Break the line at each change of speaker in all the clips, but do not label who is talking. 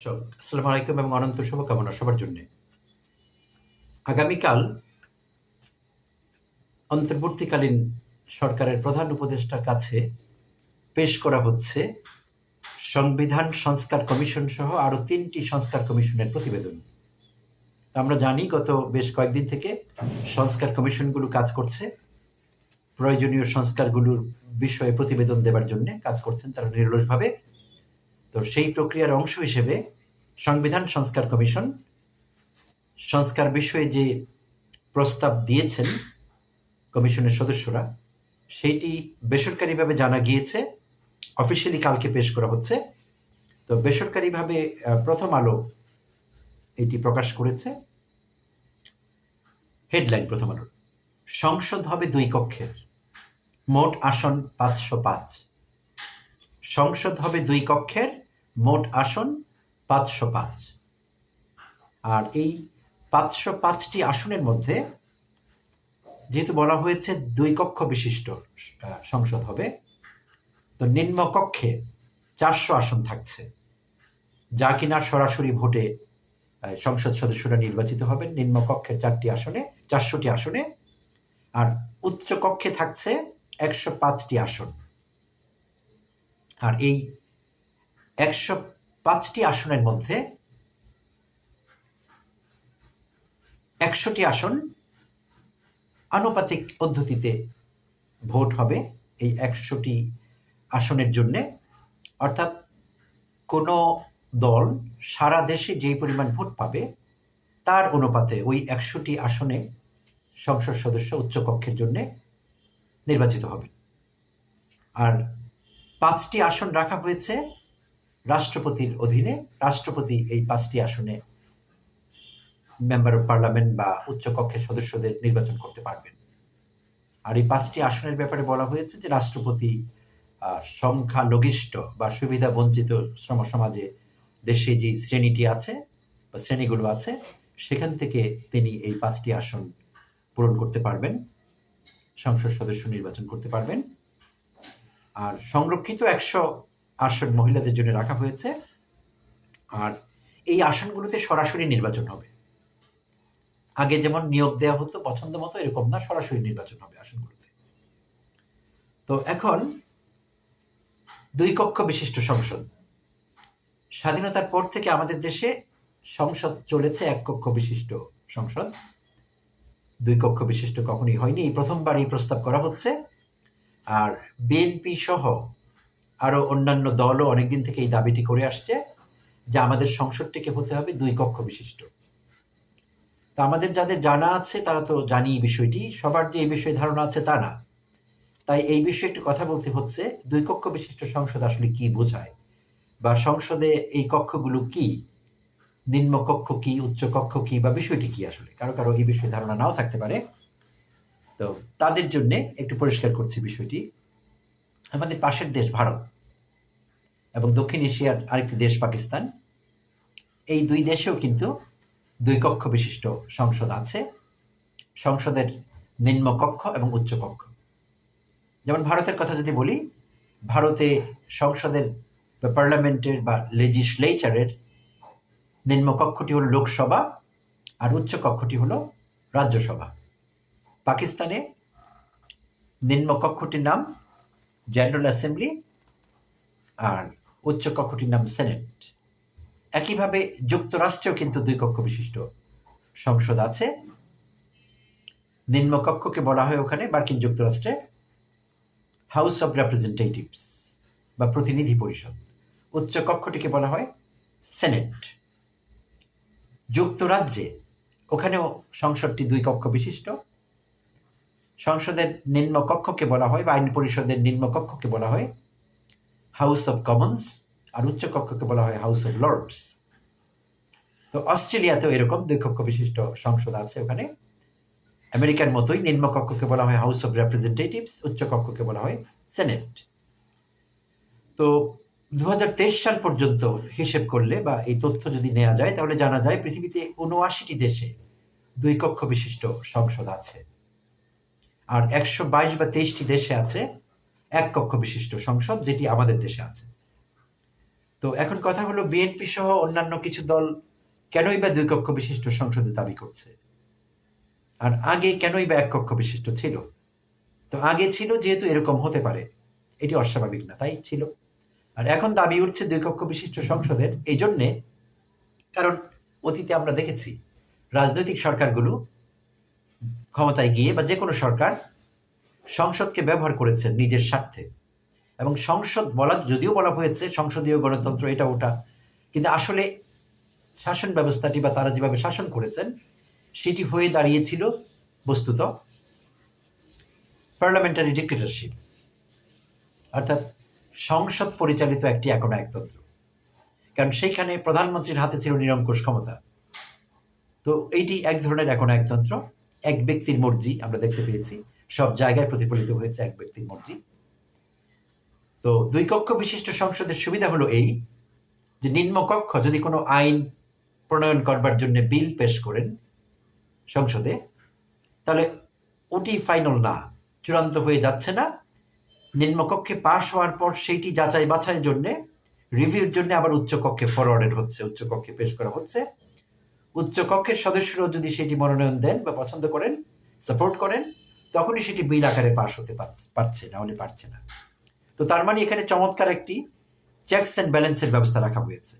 আসসালামু আলাইকুম এবং অনন্ত শুভকামনা সবার জন্য। আগামীকাল অন্তর্বর্তীকালীন সরকারের প্রধান উপদেষ্টার কাছে পেশ করা হচ্ছে সংবিধান সংস্কার কমিশন সহ আরও তিনটি সংস্কার কমিশনের প্রতিবেদন। আমরা জানি গত বেশ কয়েকদিন থেকে সংস্কার কমিশনগুলো কাজ করছে। প্রয়োজনীয় সংস্কারগুলোর বিষয়ে প্রতিবেদন দেবার জন্য কাজ করছেন তারা নিরলসভাবে। তো সেই প্রক্রিয়ার অংশ হিসেবে সংবিধান সংস্কার কমিশন সংস্কার বিষয়ে যে প্রস্তাব দিয়েছেন কমিশনের সদস্যরা, সেইটি বেসরকারিভাবে জানা গিয়েছে অফিসিয়ালি কালকে পেশ করা হচ্ছে। তো বেসরকারিভাবে প্রথম আলো এটি প্রকাশ করেছে। হেডলাইন প্রথম আলোর সংসদ হবে দুই কক্ষের। মোট আসন পাঁচশো পাঁচ। সংসদ হবে দুই কক্ষের, মোট আসন পাঁচশো পাঁচ। আর এই পাঁচশো পাঁচটি আসনের মধ্যে যেহেতু বলা হয়েছে দুই কক্ষ বিশিষ্ট সংসদ হবে, তো নিম্ন কক্ষে চারশো আসন থাকছে। যা কিনা সরাসরি ভোটে সংসদ সদস্যরা নির্বাচিত হবেন। নিম্ন কক্ষের চারটি আসনে, চারশোটি আসনে। আর উচ্চ কক্ষে থাকছে একশো পাঁচটি আসন। আর এই একশো পাঁচটি আসনের মধ্যে একশোটি আসন আনুপাতিক পদ্ধতিতে ভোট হবে এই একশোটি আসনের জন্যে। অর্থাৎ কোনো দল সারা দেশে যেই পরিমাণ ভোট পাবে, তার অনুপাতে ওই একশোটি আসনে সংসদ সদস্য উচ্চকক্ষের জন্যে নির্বাচিত হবে। আর পাঁচটি আসন রাখা হয়েছে রাষ্ট্রপতির অধীনে। রাষ্ট্রপতি এই পাঁচটি আসনে মেম্বার অফ পার্লামেন্ট বা উচ্চকক্ষের সদস্যদের নির্বাচন করতে পারবেন। আর এই পাঁচটি আসনের ব্যাপারে বলা হয়েছে যে রাষ্ট্রপতি সংখ্যালঘিষ্ঠ বা সুবিধা বঞ্চিত সম, সমাজে দেশে যে শ্রেণীটি আছে বা শ্রেণীগুলো আছে, সেখান থেকে তিনি এই পাঁচটি আসন পূরণ করতে পারবেন। সংসদ সদস্য নির্বাচন করতে পারবেন। আর সংরক্ষিত একশো আসন মহিলাদের জন্য রাখা হয়েছে। আর এই আসনগুলোতে সরাসরি নির্বাচন হবে। আগে যেমন নিয়োগ দেওয়া হতো, পছন্দ মতো এরকম না, সরাসরি নির্বাচন হবে আসনগুলোতে। তো এখন দুই কক্ষ বিশিষ্ট সংসদ। স্বাধীনতার পর থেকে আমাদের দেশে সংসদ চলেছে এক কক্ষ বিশিষ্ট সংসদ। দুই কক্ষ বিশিষ্ট কখনই হয়নি। এই প্রথমবার এই প্রস্তাব করা হচ্ছে। আর বিএনপি সহ আরও অন্যান্য দলও অনেকদিন থেকে এই দাবিটি করে আসছে যে আমাদের সংসদটিকে হতে হবে দুই কক্ষ বিশিষ্ট। তা আমাদের যাদের জানা আছে তারা তো জানি এই বিষয়টি, সবার যে এই বিষয়ে ধারণা আছে তা না। তাই এই বিষয়ে একটু কথা বলতে হচ্ছে, দুই কক্ষ বিশিষ্ট সংসদ আসলে কি বোঝায়? বা সংসদে এই কক্ষগুলো কি? নিম্ন কক্ষ কি, উচ্চ কক্ষ কি, বা বিষয়টি কি আসলে? কারও কারও এই বিষয়ে ধারণা নাও থাকতে পারে। তো তাদের জন্য একটু পরিষ্কার করছি বিষয়টি। আমাদের পাশের দেশ ভারত এবং দক্ষিণ এশিয়ার আরেকটি দেশ পাকিস্তান। এই দুই দেশেও কিন্তু দুই কক্ষ বিশিষ্ট সংসদ আছে। সংসদের নিম্ন কক্ষ এবং উচ্চ কক্ষ। যেমন ভারতের কথা যদি বলি, ভারতে সংসদের বা পার্লামেন্টের বা লেজিসলেচারের নিম্ন কক্ষটি হলো লোকসভা আর উচ্চ কক্ষটি হলো রাজ্যসভা। পাকিস্তানে নিম্ন কক্ষটির নাম জেনারেল অ্যাসেম্বলি আর উচ্চ কক্ষটির নাম সেনেট একইভাবে যুক্তরাষ্ট্রেও কিন্তু দুই কক্ষ বিশিষ্ট সংসদ আছে। নিম্ন কক্ষকে বলা হয় ওখানে, মার্কিন যুক্তরাষ্ট্রে হাউস অব রেপ্রেজেন্টেটিভস বা প্রতিনিধি পরিষদ। উচ্চ কক্ষটিকে বলা হয় সেনেট যুক্তরাজ্যে ওখানেও সংসদটি দুই কক্ষ বিশিষ্ট। সংসদের নিম্ন কক্ষকে বলা হয় বা আইন পরিষদের নিম্ন কক্ষকে বলা হয় হাউস অফ কমন্স আর উচ্চ কক্ষকে বলা হয় হাউস অফ লর্ডস তো অস্ট্রেলিয়াতেও এরকম দুই কক্ষ বিশিষ্ট সংসদ আছে ওখানে। আমেরিকার মতোই নিম্ন কক্ষকে বলা হয় হাউস অফ রেপ্রেজেন্টেটিভস উচ্চ কক্ষকে বলা হয় সেনেট তো দু হাজার তেইশ সাল পর্যন্ত হিসেব করলে বা এই তথ্য যদি নেওয়া যায়, তাহলে জানা যায় পৃথিবীতে উনআশিটি দেশে দুই কক্ষ বিশিষ্ট সংসদ আছে। আর একশো বাইশ বা তেইশটি দেশে আছে এক কক্ষ বিশিষ্ট সংসদ যেটি আমাদের দেশে আছে। তো এখন কথা হলো বিএনপি সহ অন্যান্য কিছু দল কেনই বা দুই কক্ষ বিশিষ্ট সংসদে দাবি করছে? আর আগে কেনই বা এক কক্ষ বিশিষ্ট ছিল? তো আগে ছিল যেহেতু এরকম হতে পারে, এটি অস্বাভাবিক না, তাই ছিল। আর এখন দাবি উঠছে দুই কক্ষ বিশিষ্ট সংসদের এই জন্যে কারণ অতীতে আমরা দেখেছি রাজনৈতিক সরকারগুলো ক্ষমতায় গিয়ে বা যে কোনো সরকার সংসদকে ব্যবহার করেছেন নিজের স্বার্থে। এবং সংসদ বলা, যদিও বলা হয়েছে সংসদীয় গণতন্ত্র এটা ওটা, কিন্তু আসলে শাসন ব্যবস্থাটি বা তারা যেভাবে শাসন করেছেন, সেটি হয়ে দাঁড়িয়েছিল বস্তুত পার্লামেন্টারি ডিক্টেটরশিপ অর্থাৎ সংসদ পরিচালিত একটি এখন একতন্ত্র। কারণ সেইখানে প্রধানমন্ত্রীর হাতে ছিল নিরঙ্কুশ ক্ষমতা। তো এইটি এক ধরনের একনায়কতন্ত্র এক ব্যক্তির মর্জি আমরা দেখতে পেয়েছি। সব জায়গায় প্রতিফলিত হয়েছে এক ব্যক্তির মর্জি। তো দুই কক্ষ বিশিষ্ট সংসদের সুবিধা হলো এই, যে নিম্নকক্ষ যদি কোনো আইন প্রণয়ন করবার জন্য বিল পেশ করেন সংসদে, তাহলে ওটি ফাইনাল না, চূড়ান্ত হয়ে যাচ্ছে না। নিম্নকক্ষে পাশ হওয়ার পর সেইটি যাচাই বাছাইয়ের জন্যে, রিভিউর জন্য আবার উচ্চকক্ষে ফরওয়ার্ডেড হচ্ছে উচ্চকক্ষে পেশ করা হচ্ছে। উচ্চকক্ষের সদস্যরাও যদি সেটি মনোনয়ন দেন বা পছন্দ করেন, সাপোর্ট করেন, তখনই সেটি বিল আকারে পাশ হতে পারছে- না হলে পারছে না। তো তার মানে এখানে চমৎকার একটি চেকস অ্যান্ড ব্যালেন্সের ব্যবস্থা রাখা হয়েছে।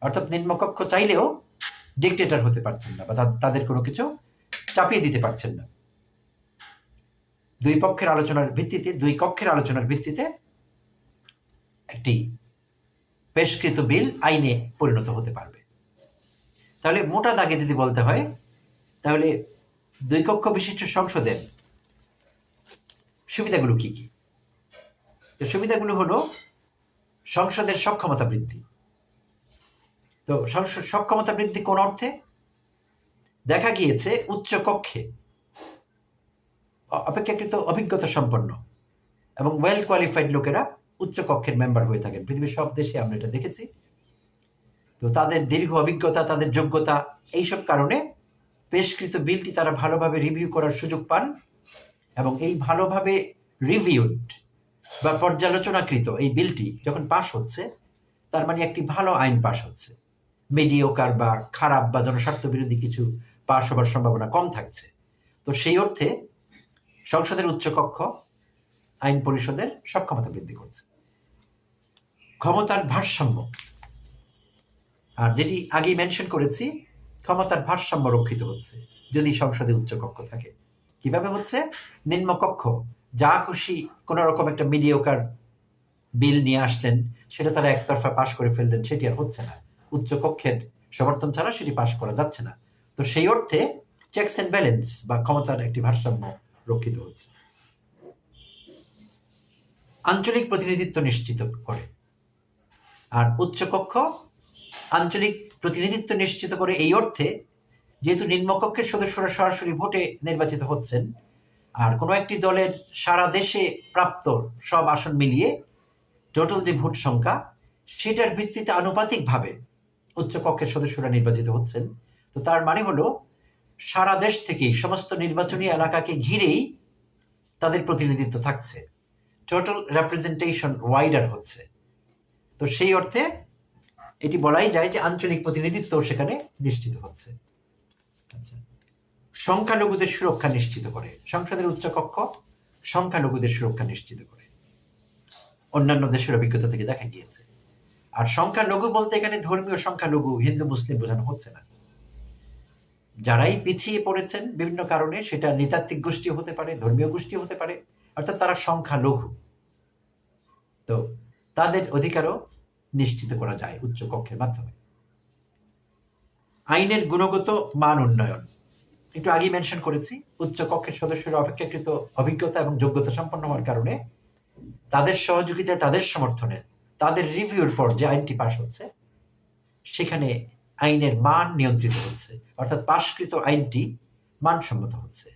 অর্থাৎ নিম্নকক্ষ চাইলেও ডিকটেটর হতে পারছেন না বা তাদের কোনো কিছু চাপিয়ে দিতে পারছেন না। দুই পক্ষের আলোচনার ভিত্তিতে দুই কক্ষের আলোচনার ভিত্তিতে একটি পেশকৃত বিল আইনে পরিণত হতে পারবে। তাহলে মোটা দাগে যদি বলতে হয়, তাহলে দুই কক্ষ বিশিষ্ট সংসদের সুবিধাগুলো কি কি? তো সুবিধাগুলো হলো সংসদের সক্ষমতা বৃদ্ধি। তো সংসদ সক্ষমতা বৃদ্ধি কোন অর্থে? দেখা গিয়েছে উচ্চ কক্ষে অপেক্ষাকৃত অভিজ্ঞতা সম্পন্ন এবং ওয়েল কোয়ালিফাইড লোকেরা উচ্চ কক্ষের মেম্বার হয়ে থাকেন। পৃথিবীর সব দেশে আমরা এটা দেখেছি। তো তাদের দীর্ঘ অভিজ্ঞতা, তাদের যোগ্যতা, এইসব কারণে পেশকৃত বিলটি তারা ভালোভাবে রিভিউ করার সুযোগ পান এবং এই ভালোভাবে রিভিউড বা পর্যালোচনাকৃত এই বিলটি যখন পাশ হচ্ছে, তার মানে একটি ভালো আইন পাশ হচ্ছে। মিডিওকার বা খারাপ বা জনস্বার্থ বিরোধী কিছু পাশ হবার সম্ভাবনা কম থাকছে। তো সেই অর্থে সংসদের উচ্চকক্ষ আইন পরিষদের সক্ষমতা বৃদ্ধি করছে। ক্ষমতার ভারসাম্য আর যেটি আগেই মেনশন করেছি, ক্ষমতার ভারসাম্য রক্ষিত হচ্ছে, যদি সংসদে উচ্চকক্ষ থাকে। কীভাবে হচ্ছে? নিম্নকক্ষ যা খুশি কোনো রকম একটা মিডিওকার বিল নিয়ে আসলেন, সেটা তারা একতরফা পাশ করে ফেললেন, সেটি আর হচ্ছে না। উচ্চকক্ষের সমর্থন ছাড়া সেটি পাশ করা যাচ্ছে না। তো সেই অর্থে চেকস অ্যান্ড ব্যালেন্স বা ক্ষমতার একটি ভারসাম্য রক্ষিত হচ্ছে। আঞ্চলিক প্রতিনিধিত্ব নিশ্চিত করে। আর উচ্চকক্ষ আঞ্চলিক প্রতিনিধিত্ব নিশ্চিত করে এই অর্থে যেহেতু নিম্নকক্ষের সদস্যরা সরাসরি ভোটে নির্বাচিত হচ্ছেন, আর কোনো একটি দলের সারা দেশে প্রাপ্ত সব আসন মিলিয়ে টোটাল যে ভোট সংখ্যা, সেটার ভিত্তিতে আনুপাতিকভাবে উচ্চকক্ষের সদস্যরা নির্বাচিত হচ্ছেন। তো তার মানে হলো, সারা দেশ থেকেই, সমস্ত নির্বাচনী এলাকাকে ঘিরেই তাদের প্রতিনিধিত্ব থাকছে। টোটাল রেপ্রেজেন্টেশন ওয়াইডার হচ্ছে। তো সেই অর্থে এটি বলাই যায় যে আঞ্চলিক প্রতিনিধিত্ব সেখানে নিশ্চিত হচ্ছে। আচ্ছা। সংখ্যালঘুদের সুরক্ষা নিশ্চিত করে। সংসদের উচ্চকক্ষ সংখ্যালঘুদের সুরক্ষা নিশ্চিত করে। অন্যান্য দেশের অভিজ্ঞতা থেকে দেখা গিয়েছে। আর সংখ্যালঘু বলতে এখানে ধর্মীয় সংখ্যালঘু, হিন্দু, মুসলিম বোঝানো হচ্ছে না। যারাই পিছিয়ে পড়েছেন বিভিন্ন কারণে সেটা নৃতাত্ত্বিক গোষ্ঠী হতে পারে, ধর্মীয় গোষ্ঠী হতে পারে, অর্থাৎ তারা সংখ্যালঘু। তো তাদের অধিকারও নিশ্চিত করা যায় উচ্চ কক্ষের মাধ্যমে। আইনের গুণগত মান উন্নয়ন। একটু আগেই মেনশন করেছি, উচ্চ কক্ষের সদস্যরা অপেক্ষাকৃত অভিজ্ঞতা এবং যোগ্যতা সম্পন্ন হওয়ার কারণে তাদের সহযোগিতায়, তাদের সমর্থনে, তাদের রিভিউর পর যে আইনটি পাশ হচ্ছে, সেখানে আইনের মান নিয়ন্ত্রিত হচ্ছে। অর্থাৎ পাশকৃত আইনটি মানসম্মত হচ্ছে।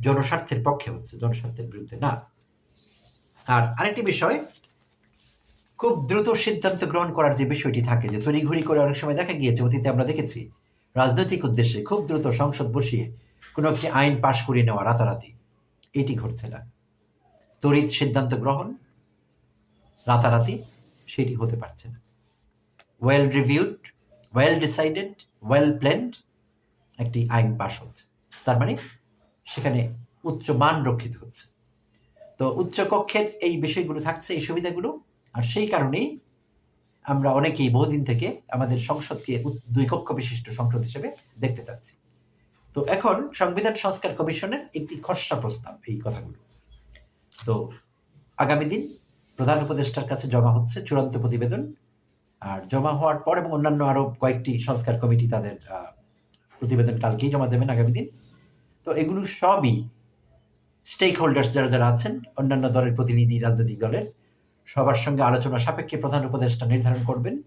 জনস্বার্থের পক্ষে হচ্ছে, জনস্বার্থের বিরুদ্ধে না। আর আরেকটি বিষয় খুব দ্রুত সিদ্ধান্ত গ্রহণ করার যে বিষয়টি থাকে, যে তড়িঘড়ি করে অনেক সময় দেখা গিয়েছে, অতীতে আমরা দেখেছি, রাজনৈতিক উদ্দেশ্যে খুব দ্রুত সংসদ বসিয়ে কোনো একটি আইন পাশ করিয়ে নেওয়া রাতারাতি। এটি ঘটছে না। তড়িৎ সিদ্ধান্ত গ্রহণ, রাতারাতি, সেটি হতে পারছে না। Well reviewed well decided well planned একটি আইন পাশ হচ্ছে। তার মানে সেখানে উচ্চ মান রক্ষিত হচ্ছে। তো উচ্চ কক্ষের এই বিষয়গুলো থাকছে, এই সুবিধাগুলো আর সেই কারণেই আমরা অনেকেই বহুদিন থেকে আমাদের সংসদকে দুই কক্ষ বিশিষ্ট সংসদ হিসেবে দেখতে চাচ্ছি। তো এখন সংবিধান সংস্কার কমিশনের একটি খসড়া প্রস্তাব এই কথাগুলো। তো আগামী দিন প্রধান উপদেষ্টার কাছে জমা হচ্ছে চূড়ান্ত প্রতিবেদন। আর জমা হওয়ার পর এবং অন্যান্য আরও কয়েকটি সংস্কার কমিটি তাদের প্রতিবেদন কালকেই জমা দেবেন আগামী দিন। তো এগুলো সবই স্টেক হোল্ডার্স যারা যারা আছেন, অন্যান্য দলের প্রতিনিধি, রাজনৈতিক দলের সবার সঙ্গে আলোচনা সাপেক্ষে প্রধান উপদেষ্টা নির্ধারণ করবেন।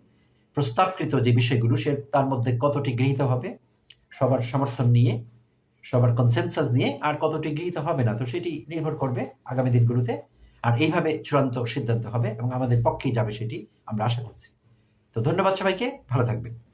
প্রস্তাবকৃত যে বিষয়গুলো, সে তার মধ্যে কতটি গৃহীত হবে, সবার সমর্থন নিয়ে, সবার কনসেনসাস নিয়ে, আর কতটি গৃহীত হবে না, তো সেটি নির্ভর করবে আগামী দিনগুলোতে। আর এইভাবে চূড়ান্ত সিদ্ধান্ত হবে এবং আমাদের পক্ষেই যাবে সেটি আমরা আশা করছি। তো ধন্যবাদ সবাইকে, ভালো থাকবেন।